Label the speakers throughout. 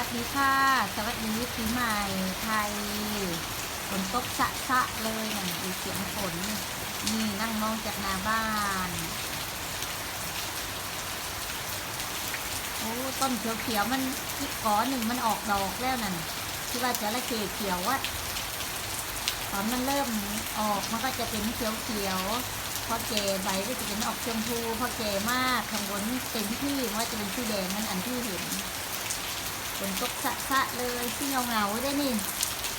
Speaker 1: วัสดีค่ะ สวัสดีปีใหม่ไทยฝนตกสะสะเลยน่ะดูเสียงฝนนี่นั่งมองจากหน้าบ้านโอ้ต้นเขียวๆมันอีกกอหนึ่งมันออกดอกแล้วนั่นที่ว่าจะละเกเขียวอะตอนมันเริ่มออกมันก็จะเป็นเขียวๆพอเจใบก็จะเป็นออกชมพูพอเจมากข้างบนเต็มที่มันก็จะเป็นสีแดงนั่นอันที่เห็น ฝนตกสะสะเลยที่เงาเงาได้นี่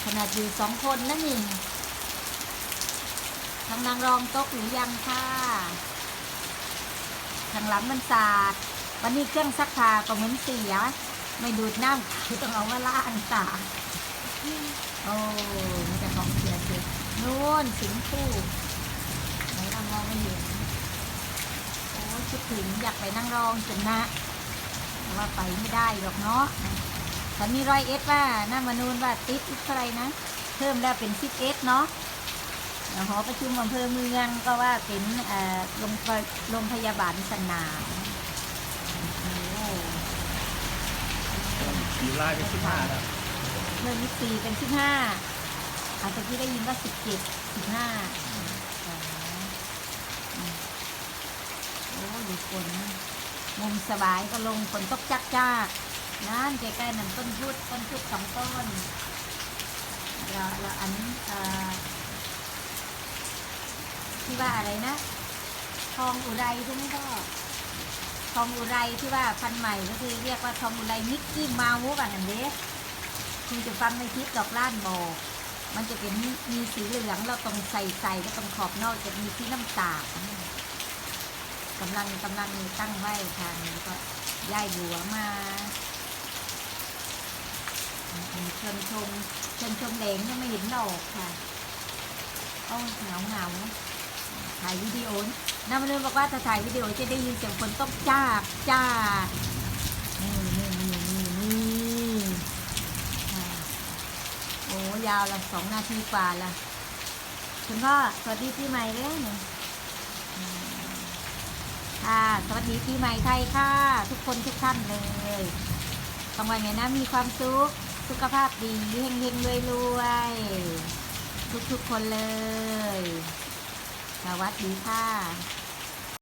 Speaker 1: ขนาดอยู่สองคนนะนี่ทางนางรองตกหรือยังค่ะทางหลังมันสาด วันนี้เครื่องซักผ้าก็เหมือนเสีย ไม่ดูดน้ำคือต้องเอามาล้างตาโอ้มันจะของเสียสินู่นสิงคู่ไหนเรามองไม่เห็นโอ้ยคิดถึงอยากไปนั่งรองจนนะ ว่าไปไม่ได้หรอกเนาะแต่มีรอยเอสว่าหน้ามานูนว่าติดอีกเท่าไหรนะ เพิ่มแล้วเป็นสิบเอสเนาะหอประชุมอำเภอเมืองก็ว่าเป็นเอ่อโรงพยโรงพยาบาลสนามโอ้โห
Speaker 2: สีลายเป็นสิบห้าแล้ว
Speaker 1: เมื่อยี่สี่เป็นสิบห้าอาจจะที่ได้ยินว่าสิบเจ็ดสิบห้าโอ้ดูฝน มุมสบายก็ลงฝนตกจักจ้ากนั่นใกล้ๆนั่นต้นพุดต้นพุดสองต้นแล้วแล้วอันที่ว่าอะไรนะ ทองอุไรใช่ไหมพ่อทองอุไรที่ว่าพันใหม่ก็คือเรียกว่าทองอุไรมิกกี้มาส์กันอันเด้คุณจะฟังในคลิปดอกล้านบอกมันจะเป็นมีสีเหลืองเราตรงใส่ใส่แล้วตรงขอบนอกจะมีสีน้ำตาล กำลังกำลังตั้งไว้ทางนี้ก็ย้ายบัวมาชิญชมชิญชมแดงยังไม่เห็นดอกค่ะโอ้เหงาเหงาถ่ายวิดีโอน้ามาเรื่องบอกว่าถ้าถ่ายวิดีโอจะได้ยินเสียงฝนตกจ้าจ้านี่นี่นี่นี่นี่อ่าโอ้ยาวละสองนาทีกว่าละคุณพ่อสวัสดีปีใหม่เลย ค่ะ สวัสดีปีใหม่ไทยค่ะ ทุกคนทุกท่านเลยต้องวันไงนะมีความสุข สุขภาพดีเฮงเฮงรวยรวยๆทุกๆคนเลย สวัสดีค่ะ